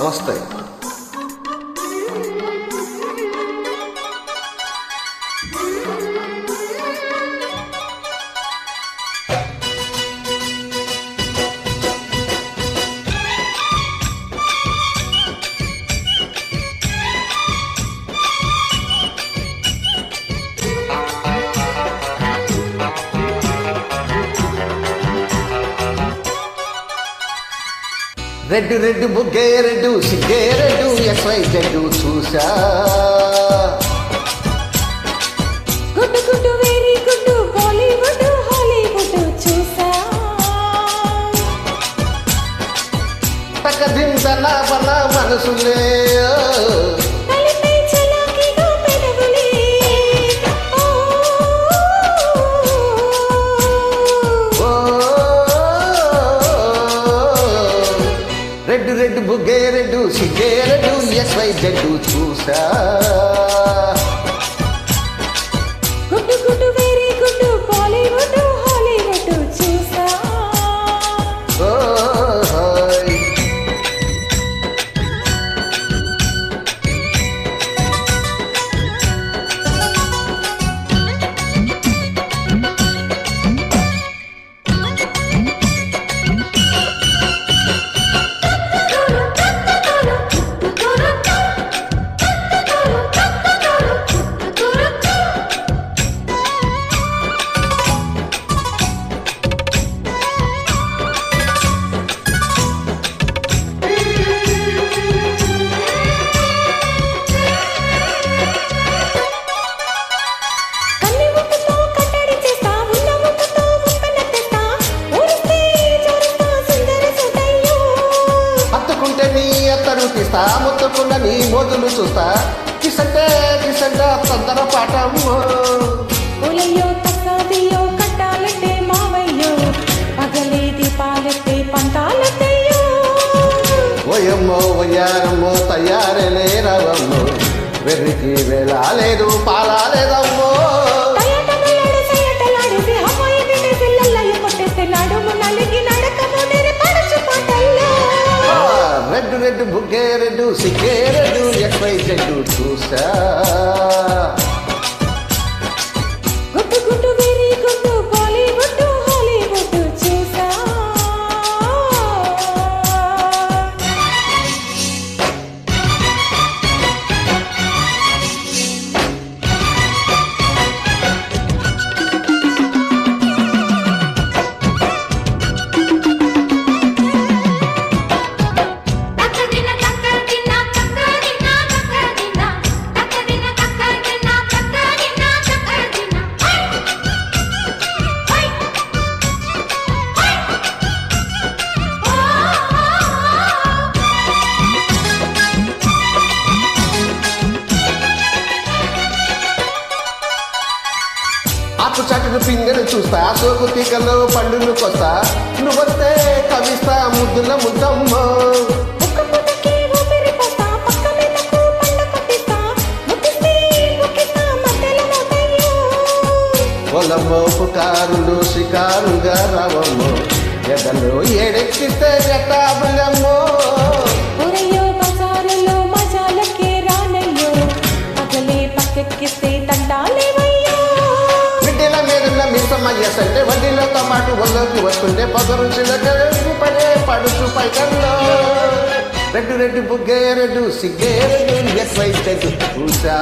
Оставь. Red red బుగ్గే red సిగ్గే red ఎస్ఐ జడ్డు చూసా. పక్కదిందనా మన మనసులే. రెడ్ రెడ్ బుగ్గే రెడ్ సిగ్గే రెడ్ ఎస్వై జెడ్ చూసా. నీ ఎత్తను తీస్తా ముత్తుకున్న నీ మోదులు చూస్తా. కిసంటే కిసంట తొందర పాఠము. ఒలయ్యో తక్కాదియో కట్టాలంటే మావయ్యో పగలే దీపాలెత్తే పంతాలెత్తయ్యో ఓయమ్మో వయ్యారమ్మో తయారలే రవమ్మో వెర్రికి వెళ్ళాలేదు పాలాలేదమ్మో చూసి చేరదు ఎక్వై జెడ్ చూసా. నన్ను పింగను చూస్తా. సోకు తీగలో పండును కొస్తా నువ్వొస్తే కవిస్తా ముద్దుల ముద్దమ్మ. పొలమ్మో పుకారులు షికారుగా రావమ్మో. ఎదలో ఏడెక్కితే జటాబులమ్మో మిసమయ్యసంటే వడ్డీలతో పాటు ఒళ్ళోకి వస్తుంటే పొగరు చిలకలు పడే పడుచు పైకల్లో. రెడ్డు రెడ్డు బుగ్గే రెడ్డు సిగ్గే రెడ్డు ఎస్వై చెట్టు చూసా